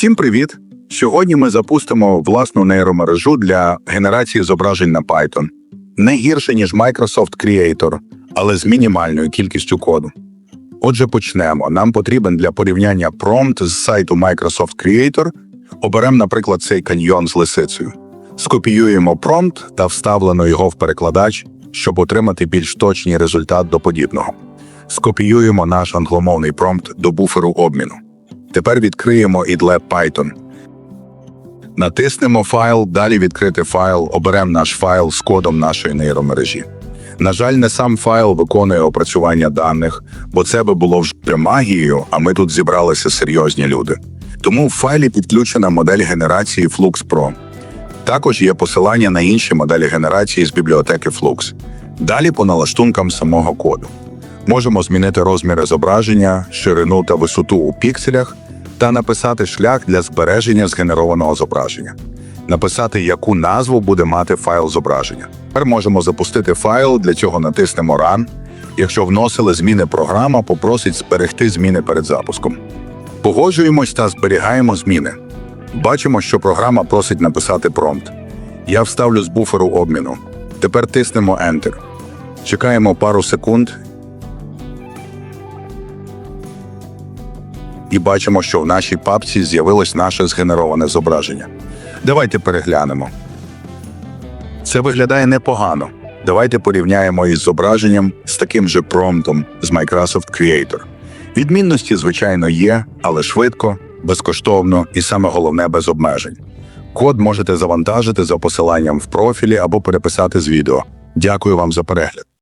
Всім привіт! Сьогодні ми запустимо власну нейромережу для генерації зображень на Python. Не гірше, ніж Microsoft Creator, але з мінімальною кількістю коду. Отже, почнемо. Нам потрібен для порівняння промпт з сайту Microsoft Creator. Оберемо, наприклад, цей каньйон з лисицею. Скопіюємо промпт та вставлено його в перекладач, щоб отримати більш точний результат до подібного. Скопіюємо наш англомовний промпт до буферу обміну. Тепер відкриємо idlib Python. Натиснемо файл, далі відкрити файл, оберемо наш файл з кодом нашої нейромережі. На жаль, не сам файл виконує опрацювання даних, бо це би було вже магією, а ми тут зібралися серйозні люди. Тому в файлі підключена модель генерації Flux Pro. Також є посилання на інші моделі генерації з бібліотеки Flux. Далі по налаштункам самого коду. Можемо змінити розміри зображення, ширину та висоту у пікселях та написати шлях для збереження згенерованого зображення. Написати, яку назву буде мати файл зображення. Тепер можемо запустити файл, для цього натиснемо Run. Якщо вносили зміни програма, попросить зберегти зміни перед запуском. Погоджуємось та зберігаємо зміни. Бачимо, що програма просить написати промпт. Я вставлю з буферу обміну. Тепер тиснемо Enter. Чекаємо пару секунд і бачимо, що в нашій папці з'явилось наше згенероване зображення. Давайте переглянемо. Це виглядає непогано. Давайте порівняємо із зображенням з таким же промптом з Microsoft Creator. Відмінності, звичайно, є, але швидко, безкоштовно і саме головне без обмежень. Код можете завантажити за посиланням в профілі або переписати з відео. Дякую вам за перегляд.